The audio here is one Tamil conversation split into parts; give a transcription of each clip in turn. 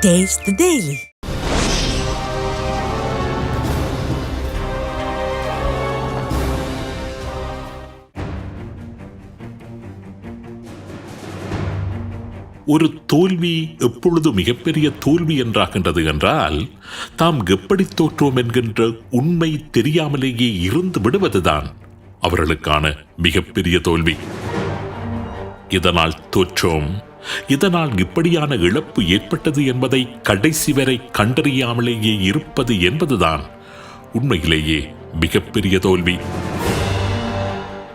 Taste the Daily. ஒரு தோல்வி எப்பொழுது மிகப்பெரிய தோல்வி என்றாகின்றது என்றால் தாம் எப்படி தோற்றோம் என்கின்ற உண்மை தெரியாமலேயே இருந்து விடுவதுதான் அவர்களுக்கான மிகப்பெரிய தோல்வி இதனால் தோற்றோம் இதனால் இப்படியான இழப்பு ஏற்பட்டது என்பதை கடைசி வரை கண்டறியாமலேயே இருப்பது என்பதுதான் உண்மையிலேயே மிகப்பெரிய தோல்வி.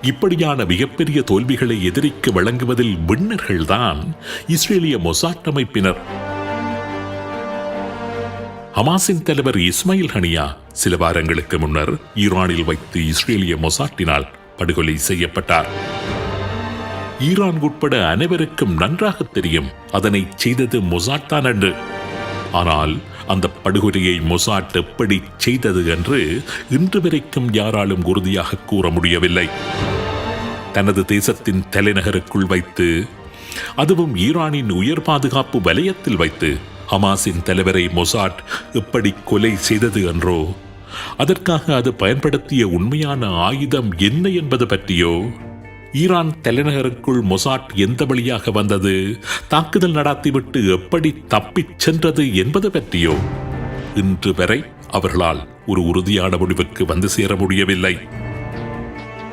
இப்படியான மிகப்பெரிய தோல்விகளை எதிரிக்கு வழங்குவதில் விண்ணர்கள்தான் இஸ்ரேலிய மொசாட் அமைப்பினர். ஹமாஸின் தலைவர் இஸ்மாயில் ஹனியா சில வாரங்களுக்கு முன்னர் ஈரானில் வைத்து இஸ்ரேலிய மொசாட்டினால் படுகொலை செய்யப்பட்டார். ஈரான் உட்பட அனைவருக்கும் நன்றாக தெரியும். அதனை செய்தது மொசாட் தான் என்று ஆனால் அந்த படுகொலையை மொசாட் எப்படி செய்தது என்று இன்று வரைக்கும் யாராலும் உறுதியாக கூற முடியவில்லை. தனது தேசத்தின் தலைநகருக்குள் வைத்து அதுவும் ஈரானின் உயர் பாதுகாப்பு வலயத்தில் வைத்து ஹமாஸின் தலைவரை மொசாட் எப்படி கொலை செய்தது என்றோ அதற்காக அது பயன்படுத்திய உண்மையான ஆயுதம் என்ன என்பது பற்றியோ ஈரான் தலைநகருக்குள் மொசாட் எந்த வழியாக வந்தது? தாக்குதல் நடாத்திவிட்டு எப்படி தப்பிச் சென்றது என்பது பற்றியோ? இன்று வரை அவர்களால் ஒரு உறுதியான முடிவுக்கு வந்து சேர முடியவில்லை.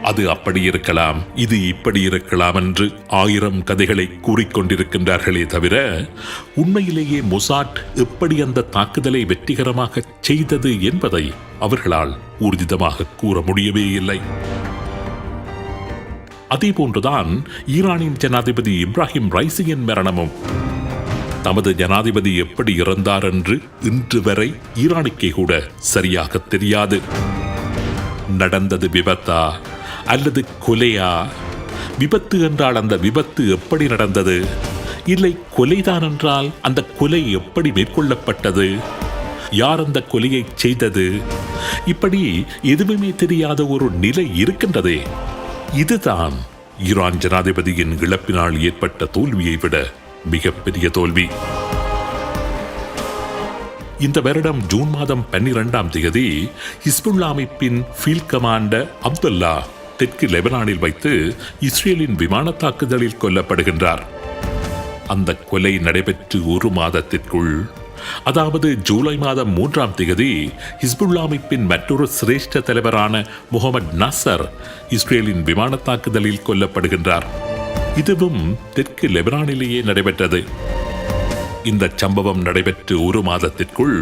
அது அப்படி இருக்கலாம் இது இப்படி இருக்கலாம் என்று ஆயிரம் கதைகளை கூறிக்கொண்டிருக்கின்றார்களே தவிர உண்மையிலேயே மொசாட் எப்படி அந்த தாக்குதலை வெற்றிகரமாக செய்தது என்பதை அவர்களால் ஊர்ஜிதமாக கூற முடியவே இல்லை. அதே போன்றுதான் ஈரானின் ஜனாதிபதி இப்ராஹிம் ரைசியின் மரணமும். தமது ஜனாதிபதி எப்படி இறந்தார் என்று இன்று வரை ஈரானுக்கே கூட சரியாக தெரியாது. நடந்தது விபத்தா அல்லது கொலையா? விபத்து என்றால் அந்த விபத்து எப்படி நடந்தது? இல்லை கொலைதான் என்றால் அந்த கொலை எப்படி மேற்கொள்ளப்பட்டது? யார் அந்த கொலையை செய்தது? இப்படி எதுவுமே தெரியாத ஒரு நிலை இருக்கின்றதே. இதுதான் ஈரான் ஜனாதிபதியின் இழப்பினால் ஏற்பட்ட தோல்வியை விட மிகப்பெரிய தோல்வி. இந்த வருடம் ஜூன் மாதம் பன்னிரெண்டாம் தேதி ஹிஸ்புல்லா அமைப்பின் ஃபீல்ட் கமாண்டர் அப்துல்லா தெற்கு லெபனானில் வைத்து இஸ்ரேலின் விமான தாக்குதலில் கொல்லப்படுகின்றார். அந்த கொலை நடைபெற்று ஒரு மாதத்திற்குள் அதாவது ஜூலை மாதம் மூன்றாம் தேதி ஹிஸ்புல்லா அமைப்பின் மற்றொரு சிரேஷ்ட தலைவரான முகமது நசர் இஸ்ரேலின் விமான தாக்குதலில் கொல்லப்படுகின்றார். இதுவும் தெற்கு லெபனானிலேயே நடைபெற்றது. இந்த சம்பவம் நடைபெற்று ஒரு மாதத்திற்குள்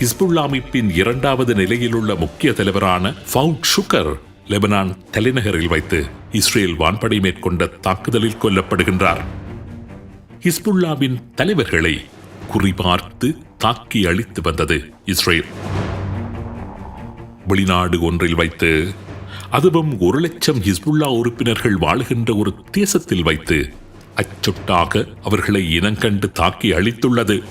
ஹிஸ்புல்லா அமைப்பின் இரண்டாவது நிலையில் உள்ள முக்கிய தலைவரான ஃபவுட் ஷுகர் லெபனான் தலைநகரில் வைத்து இஸ்ரேல் வான்படை மேற்கொண்ட தாக்குதலில் கொல்லப்படுகின்றார். ஹிஸ்புல்லாவின் தலைவர்களை குறிபார்த்து தாக்கி அழித்து வந்தது இஸ்ரேல். வெளிநாடு ஒன்றில் வைத்து அதுவும் ஒரு லட்சம் ஹிஸ்புல்லா உறுப்பினர்கள் வாழுகின்ற ஒரு தேசத்தில் வைத்து அச்சொட்டாக அவர்களை இனங்கண்டு தாக்கி அழித்துள்ளது.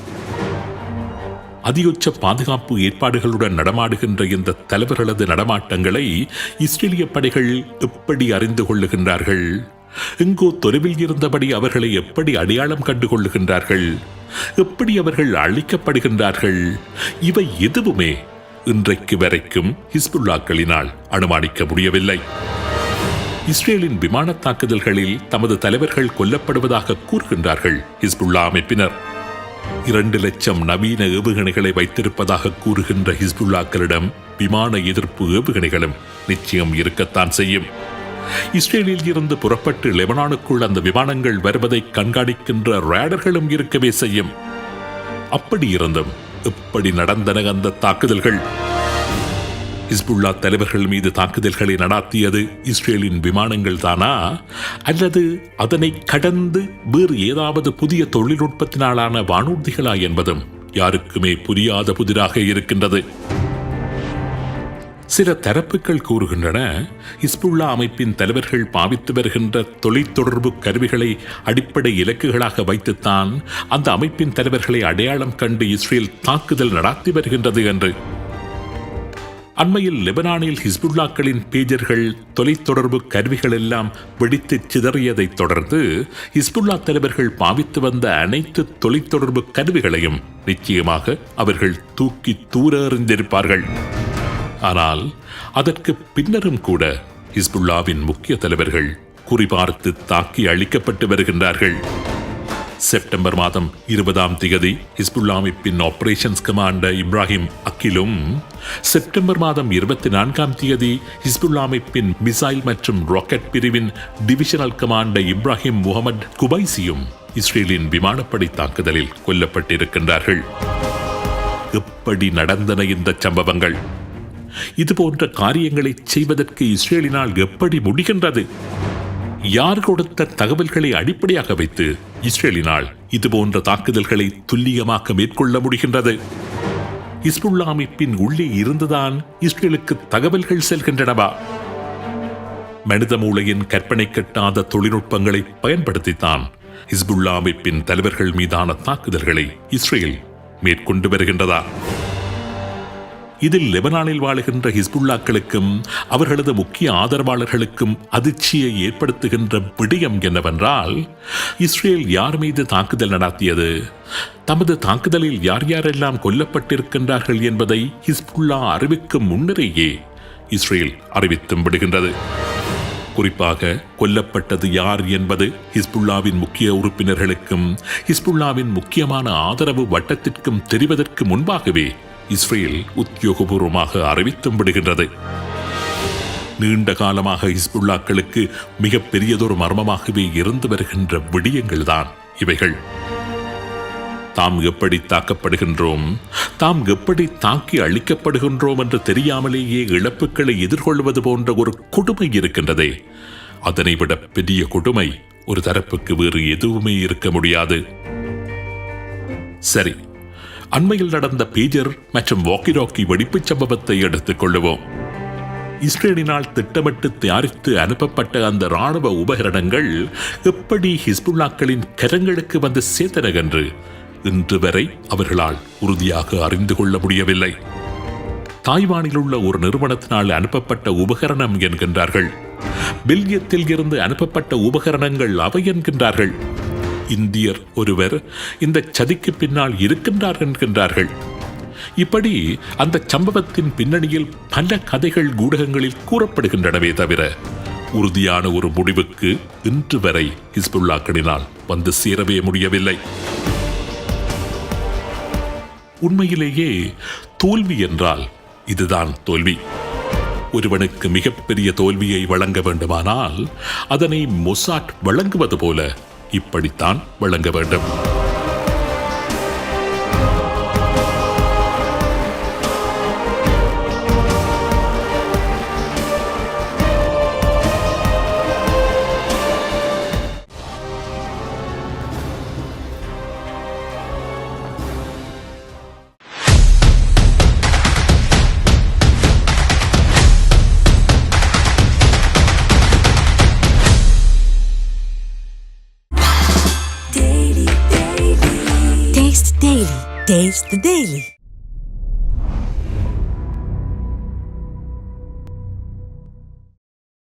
அதிகொச்ச பாதுகாப்பு ஏற்பாடுகளுடன் நடமாடுகின்ற இந்த தலைவர்களது நடமாட்டங்களை இஸ்ரேலிய படைகள் எப்படி அறிந்து கொள்ளுகின்றார்கள்? எங்கோ தொலைவில் இருந்தபடி அவர்களை எப்படி அடையாளம் கண்டு கொள்ளுகின்றார்கள் எப்படி அவர்கள் அழிக்கப்படுகின்றார்கள்? இவை எதுவுமே இன்றைக்கு வரைக்கும் ஹிஸ்புல்லாக்களினால் அனுமானிக்க முடியவில்லை. இஸ்ரேலின் விமான தாக்குதல்களில் தமது தலைவர்கள் கொல்லப்படுவதாக கூறுகின்றார்கள் ஹிஸ்புல்லா அமைப்பினர். இரண்டு லட்சம் நவீன ஏவுகணைகளை வைத்திருப்பதாக கூறுகின்ற ஹிஸ்புல்லாக்களிடம் விமான எதிர்ப்பு ஏவுகணைகளும் நிச்சயம் இருக்கத்தான் செய்யும். இஸ்ரேலில் இருந்து புறப்பட்டு லெபனானுக்குள் அந்த விமானங்கள் வருவதை கண்காணிக்கின்ற ரேடர்களும் இருக்கவே செய்யும். அப்படி இருந்தும் எப்படி நடந்தன அந்த தாக்குதல்கள். ஹிஸ்புல்லா தலைவர்கள் மீது தாக்குதல்களை நடாத்தியது இஸ்ரேலின் விமானங்கள் தானா? அல்லது அதனை கடந்து வேறு ஏதாவது புதிய தொழில்நுட்பத்தினாலான வானூர்திகளா என்பதும் யாருக்குமே புரியாத புதிராக இருக்கின்றது. சில தரப்புகள் கூறுகின்றன. இஸ்புல்லா அமைப்பின் தலைவர்கள் பாவித்து வருகின்ற தொலைத்தொடர்பு கருவிகளை அடிப்படை இலக்குகளாக வைத்துத்தான் அந்த அமைப்பின் தலைவர்களை அடையாளம் கண்டு இஸ்ரேல் தாக்குதல் நடாத்தி வருகின்றது என்று. அண்மையில் லெபனானில் ஹிஸ்புல்லாக்களின் பேஜர்கள் தொலைத்தொடர்பு கருவிகள் எல்லாம் வெடித்து சிதறியதைத் தொடர்ந்து ஹிஸ்புல்லா தலைவர்கள் பாவித்து வந்த அனைத்து தொலைத்தொடர்பு கருவிகளையும் நிச்சயமாக அவர்கள் தூக்கி தூர எறிந்திருப்பார்கள். ஆனால் அதற்கு பின்னரும் கூட ஹிஸ்புல்லாவின் முக்கிய தலைவர்கள் குறிபார்த்து தாக்கி அழிக்கப்பட்டு வருகின்றார்கள். செப்டம்பர் மாதம் இருபதாம் திகதி ஹிஸ்புல்லா அமைப்பின் ஆபரேஷன்ஸ் கமாண்டர் இப்ராஹிம் அக்கிலும் செப்டம்பர் மாதம் இருபத்தி நான்காம் தேதி ஹிஸ்புல்லா அமைப்பின் மிசைல் மற்றும் ராக்கெட் பிரிவின் டிவிஷனல் கமாண்டர் இப்ராஹிம் முகமது குபைசியும் இஸ்ரேலின் விமானப்படை தாக்குதலில் கொல்லப்பட்டிருக்கின்றார்கள். எப்படி நடந்தன இந்த சம்பவங்கள்? இது போன்ற காரியங்களை செய்வதற்கு இஸ்ரேலினால் எப்படி முடிகின்றது? யார் கொடுத்த தகவல்களை அடிப்படையாக வைத்து இஸ்ரேலினால் இது போன்ற தாக்குதல்களை துல்லியமாக மேற்கொள்ள முடிகின்றது? இஸ்புல்லா அமைப்பின் உள்ளே இருந்துதான் இஸ்ரேலுக்கு தகவல்கள் செல்கின்றனவா? மனித மூளையின் கற்பனை கட்டாத தொழில்நுட்பங்களை பயன்படுத்தித்தான் ஹிஸ்புல்லா அமைப்பின் தலைவர்கள் மீதான தாக்குதல்களை இஸ்ரேல் மேற்கொண்டு வருகின்றதா? இதில் லெபனானில் வாழுகின்ற ஹிஸ்புல்லாக்களுக்கும் அவர்களது முக்கிய ஆதரவாளர்களுக்கும் அதிர்ச்சியை ஏற்படுத்துகின்ற விடயம் என்னவென்றால் இஸ்ரேல் யார் மீது தாக்குதல் நடத்தியது? தமது தாக்குதலில் யார் யாரெல்லாம் கொல்லப்பட்டிருக்கின்றார்கள் என்பதை ஹிஸ்புல்லா அறிவிக்கும் முன்னரேயே இஸ்ரேல் அறிவித்தும் விடுகின்றது. குறிப்பாக கொல்லப்பட்டது யார் என்பது ஹிஸ்புல்லாவின் முக்கிய உறுப்பினர்களுக்கும் ஹிஸ்புல்லாவின் முக்கியமான ஆதரவு வட்டத்திற்கும் தெரிவதற்கு முன்பாகவே இஸ்ரேல் உத்தியோகபூர்வமாக அறிவித்தும் விடுகின்றது நீண்ட காலமாக ஹிஸ்புல்லாக்களுக்கு மிகப்பெரியதொரு மர்மமாகவே இருந்து வருகின்ற விடயங்கள்தான் இவைகள். தாம் எப்படி தாக்கப்படுகின்றோம் தாம் எப்படி தாக்கி அழிக்கப்படுகின்றோம் என்று தெரியாமலேயே இழப்புகளை எதிர்கொள்வது போன்ற ஒரு கொடுமை இருக்கின்றதே. அதனை விட பெரிய கொடுமை ஒரு தரப்புக்கு வேறு எதுவுமே இருக்க முடியாது. சரி அண்மையில் நடந்த பேஜர் மற்றும் வாக்கி ராக்கி வெடிப்புச் சம்பவத்தை எடுத்துக் கொள்ளுவோம். இஸ்ரேலினால் திட்டமிட்டு தயாரித்து அனுப்பப்பட்ட அந்த ராணுவ உபகரணங்கள் எப்படி ஹிஸ்புல்லாக்களின் கரங்களுக்கு வந்து சேர்த்தன என்று இன்று வரை அவர்களால் உறுதியாக அறிந்து கொள்ள முடியவில்லை. தாய்வானில் உள்ள ஒரு நிறுவனத்தினால் அனுப்பப்பட்ட உபகரணம் என்கின்றார்கள். பெல்ஜியத்தில் இருந்து அனுப்பப்பட்ட உபகரணங்கள் அவை என்கின்றார்கள். இந்தியர் ஒருவர் இந்த சதிக்கு பின்னால் இருக்கின்றார் என்கின்றார்கள். இப்படி அந்த சம்பவத்தின் பின்னணியில் பல கதைகள் ஊடகங்களில் கூறப்படுகின்றனவே தவிர உறுதியான ஒரு முடிவுக்கு இன்று வரை ஹிஸ்புல்லாக்களினால் வந்து சேரவே முடியவில்லை. உண்மையிலேயே தோல்வி என்றால் இதுதான் தோல்வி. ஒருவனுக்கு மிகப்பெரிய தோல்வியை வழங்க வேண்டுமானால் அதனை மொசாட் வழங்குவது போல இப்படித்தான் வழங்க வேண்டும். Taste the Daily.